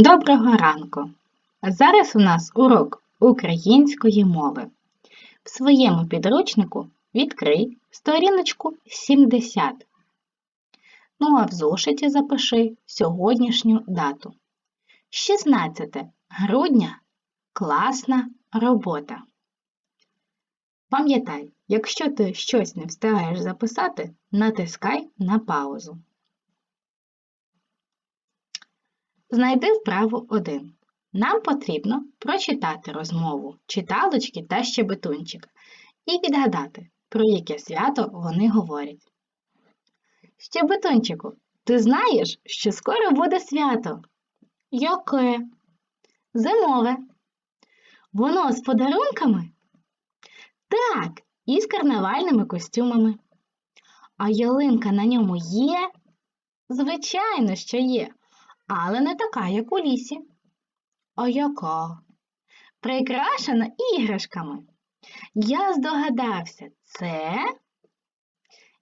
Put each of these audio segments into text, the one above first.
Доброго ранку! Зараз у нас урок української мови. В своєму підручнику відкрий сторіночку 70. Ну а в зошиті запиши сьогоднішню дату. 16 грудня класна робота. Пам'ятай, якщо ти щось не встигаєш записати, натискай на паузу. Знайди вправу 1. Нам потрібно прочитати розмову читалочки та щебетунчика і відгадати, про яке свято вони говорять. Щебетунчику, ти знаєш, що скоро буде свято? Яке? Зимове. Воно з подарунками? Так, і з карнавальними костюмами. А ялинка на ньому є? Звичайно, що є але не така, як у лісі. А яка? Прикрашена іграшками. Я здогадався, це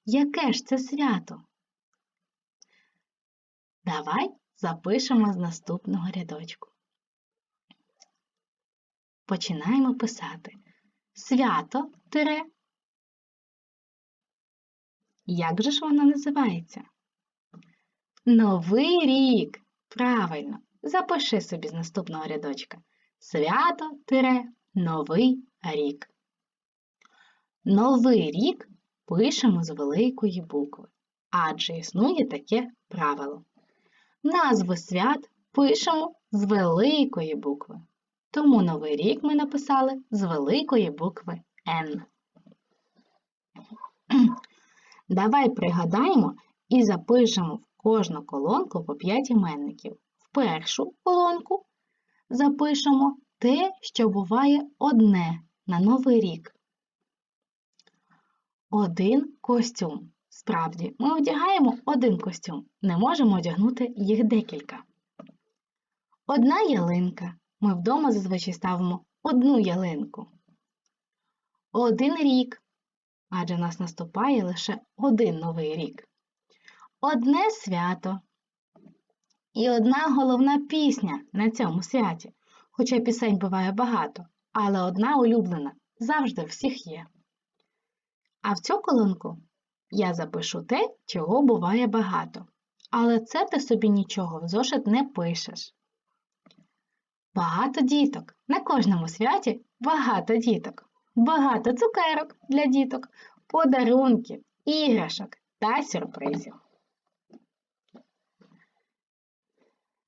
яке ж це свято? Давай запишемо з наступного рядочку. Починаємо писати свято тире. Як же ж воно називається? Новий рік. Правильно, запиши собі з наступного рядочка. Свято тире новий рік. Новий рік пишемо з великої букви, адже існує таке правило. Назви свят пишемо з великої букви. Тому новий рік ми написали з великої букви Н. Давай пригадаємо і запишемо кожну колонку по 5 іменників. В першу колонку запишемо те, що буває одне на Новий рік. Один костюм. Справді, ми одягаємо один костюм, не можемо одягнути їх декілька. Одна ялинка. Ми вдома зазвичай ставимо одну ялинку. Один рік, адже нас наступає лише один новий рік одне свято і одна головна пісня на цьому святі. Хоча пісень буває багато, але одна улюблена завжди всіх є. А в цю колонку я запишу те, чого буває багато. Але це ти собі нічого в зошит не пишеш. Багато діток. На кожному святі багато діток. Багато цукерок для діток, подарунків, іграшок та сюрпризів.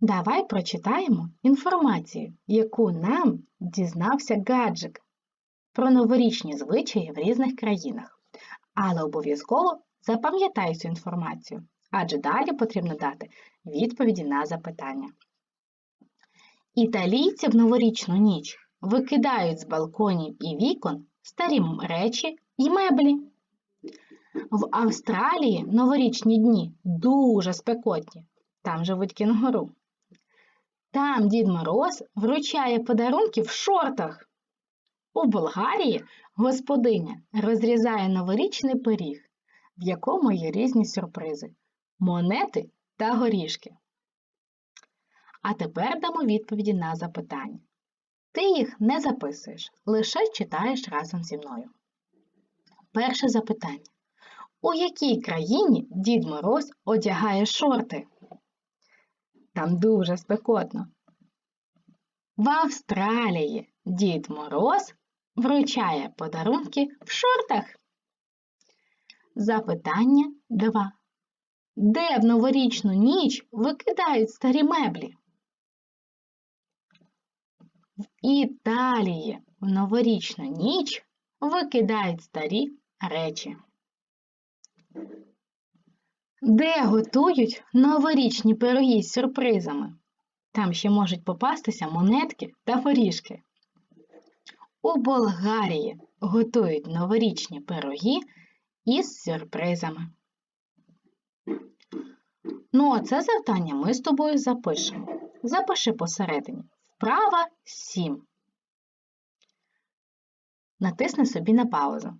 Давай прочитаємо інформацію, яку нам дізнався гаджик про новорічні звичаї в різних країнах. Але обов'язково запам'ятай цю інформацію, адже далі потрібно дати відповіді на запитання. Італійці в новорічну ніч викидають з балконів і вікон старі речі й меблі. В Австралії новорічні дні дуже спекотні. Там живуть кінгуру. Там Дід Мороз вручає подарунки в шортах. У Болгарії господиня розрізає новорічний пиріг, в якому є різні сюрпризи монети та горішки. А тепер дамо відповіді на запитання. Ти їх не записуєш, лише читаєш разом зі мною. Перше запитання. У якій країні Дід Мороз одягає шорти? Там дуже спекотно. В Австралії Дід Мороз вручає подарунки в шортах. Запитання 2. Де в новорічну ніч викидають старі меблі? В Італії в новорічну ніч викидають старі речі. Де готують новорічні пироги з сюрпризами? Там ще можуть попастися монетки та горішки. У Болгарії готують новорічні пироги із сюрпризами. Ну, а це завдання ми з тобою запишемо. Запиши посередині. Вправа 7. Натисни собі на паузу.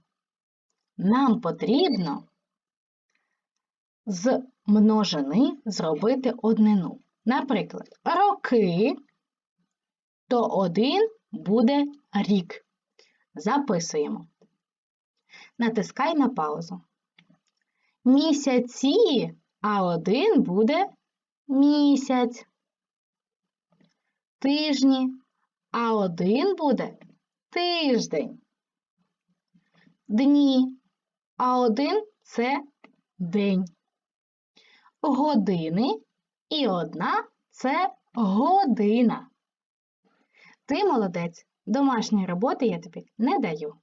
Нам потрібно з множини зробити однину. Наприклад, роки, то один буде рік. Записуємо. Натискай на паузу. Місяці, а один буде місяць. Тижні, а один буде тиждень. Дні, а один це день. Години і одна це година. Ти молодець, домашньої роботи я тобі не даю.